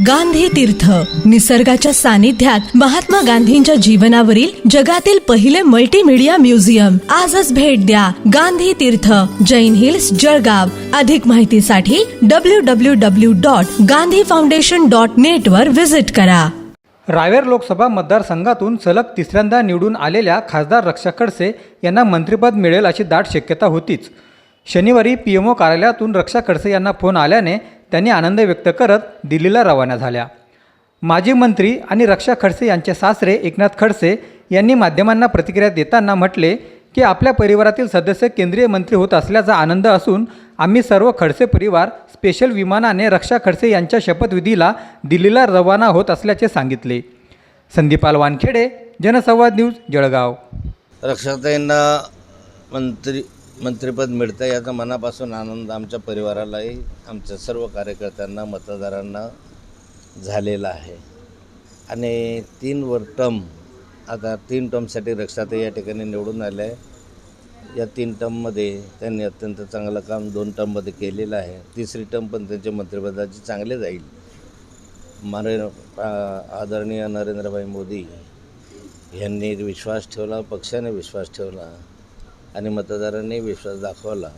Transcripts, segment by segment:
गांधी तीर्थ. निसर्गाच्या सानिध्यात महात्मा गांधींच्या जीवनावरील जगातील पहिले मल्टीमीडिया म्युझियम आजच भेट द्या गांधी तीर्थ जैन हिल्स जळगाव. अधिक माहितीसाठी W W W dot Gandhi foundation dot net वर व्हिजिट करा. रावेर लोकसभा मतदारसंघातून सलग तिसऱ्यांदा निवडून आलेल्या खासदार रक्षा खडसे यांना मंत्रिपद मिळेल अशी दाट शक्यता होतीच. शनिवारी पी एम ओ कार्यालयातून रक्षा खडसे यांना फोन आल्याने त्यांनी आनंद व्यक्त करत दिल्लीला रवाना झाल्या. माजी मंत्री आणि रक्षा खडसे यांचे सासरे एकनाथ खडसे यांनी माध्यमांना प्रतिक्रिया देताना म्हटले की आपल्या परिवारातील सदस्य केंद्रीय मंत्री होत असल्याचा आनंद असून आम्ही सर्व खडसे परिवार स्पेशल विमानाने रक्षा खडसे यांच्या शपथविधीला दिल्लीला रवाना होत असल्याचे सांगितले. संदीपाल वानखेडे जनसंवाद न्यूज जळगाव. रक्षाताईंना मंत्री मंत्रिपद मिळतं याचा मनापासून आनंद आमच्या परिवारालाही आमच्या सर्व कार्यकर्त्यांना मतदारांना झालेला आहे. आणि तीन वर टर्म आता तीन टर्मसाठी रक्षाताई या ठिकाणी निवडून आल्या आहे या तीन टर्ममध्ये त्यांनी अत्यंत चांगलं काम दोन टर्ममध्ये केलेलं आहे. तिसरी टर्म पण त्यांच्या मंत्रिपदाची चांगले जाईल. मारे आदरणीय नरेंद्रभाई मोदी यांनी विश्वास ठेवला पक्षाने विश्वास ठेवला. आणि मतदारांनी विश्वास दाखवला.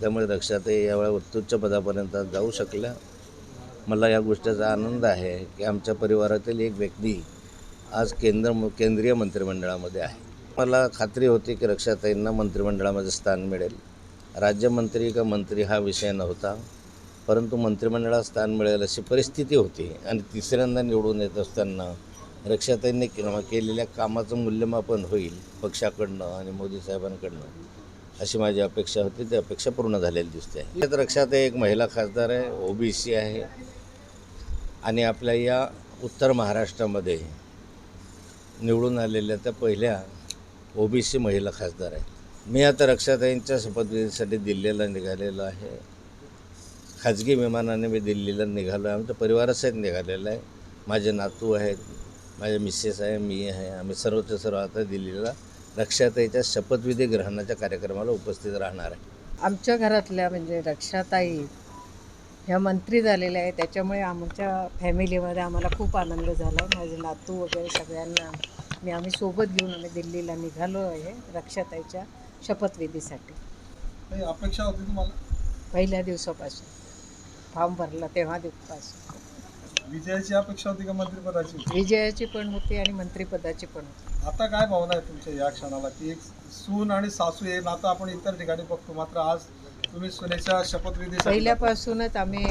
त्यामुळे रक्षाताई यावेळा उत्तुच्च पदापर्यंत जाऊ शकल्या. मला या गोष्टीचा आनंद आहे की आमच्या परिवारातील एक व्यक्ती आज केंद्र केंद्रीय मंत्रिमंडळामध्ये आहे. मला खात्री होती की रक्षाताईंना मंत्रिमंडळामध्ये स्थान मिळेल. राज्यमंत्री का मंत्री हा विषय नव्हता परंतु मंत्रिमंडळात स्थान मिळेल अशी परिस्थिती होती आणि तिसऱ्यांदा निवडून येत असताना रक्षाताईंनी के- केलेल्या कामाचं मूल्यमापन होईल पक्षाकडनं आणि मोदी साहेबांकडनं. अशी माझी अपेक्षा होती ती अपेक्षा पूर्ण झालेली दिसते. आहे त्यात रक्षाताई एक महिला खासदार आहे ओबीसी आहे. आणि आपल्या या उत्तर महाराष्ट्रामध्ये निवडून आलेल्या त्या पहिल्या ओबीसी महिला खासदार आहेत. मी आता रक्षाताईंच्या शपथविधीसाठी दिल्लीला निघालेलो आहे. खाजगी विमानाने मी दिल्लीला निघालो आहे आमच्या परिवारासहित निघालेलं आहे. माझे नातू आहेत माझे मिसेस आहे मी आहे आम्ही सर्वच्या सर्व आता दिल्लीला रक्षाताईच्या शपथविधी ग्रहणाच्या कार्यक्रमाला उपस्थित राहणार आहे. आमच्या घरातल्या म्हणजे रक्षाताई ह्या मंत्री झालेल्या आहे त्याच्यामुळे आमच्या फॅमिलीमध्ये आम्हाला खूप आनंद झाला आहे माझे नातू वगैरे सगळ्यांना मी आम्ही सोबत घेऊन आम्ही दिल्लीला निघालो आहे रक्षाताईच्या शपथविधीसाठी. काही अपेक्षा होती तुम्हाला? पहिल्या दिवसापासून. फॉर्म भरला तेव्हा दिवसापासून. विजयाची अपेक्षा होती का मंत्रिपदाची? विजयाची पण होती आणि मंत्रिपदाची पण होती. आता काय भावना आहे तुमच्या या क्षणाला? की एक सून आणि सासू हे नातं आपण इतर ठिकाणी बघतो मात्र आज तुम्ही सुनेच्या शपथविधी पहिल्यापासूनच आम्ही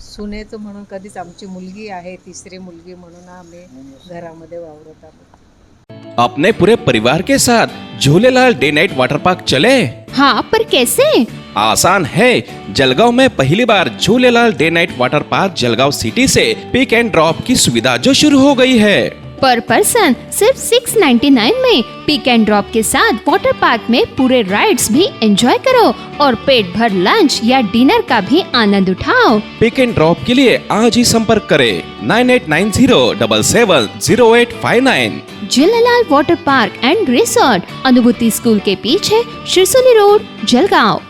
सुनेचं म्हणून कधीच आमची मुलगी आहे तिसरी मुलगी म्हणून आम्ही घरामध्ये वावरत आहोत. अपने पूरे परिवार के साथ Jhulelal day night water park चले। हाँ पर कैसे? आसान है। जलगांव में पहली बार Jhulelal day night water park Jalgaon city say pick and drop की सुविधा जो शुरू हो गई है। पर पर्सन सिर्फ़ 699 में पिक एंड ड्रॉप के साथ वाटर पार्क में पूरे राइड्स भी एंजॉय करो और पेट भर लंच या डिनर का भी आनंद उठाओ। पिक एंड ड्रॉप के लिए आज ही संपर्क करें। Nine eight nine zero double seven zero eight five nine Jhulelal water park and resort Anubhuti school के पीछे शिरसोली रोड जलगांव।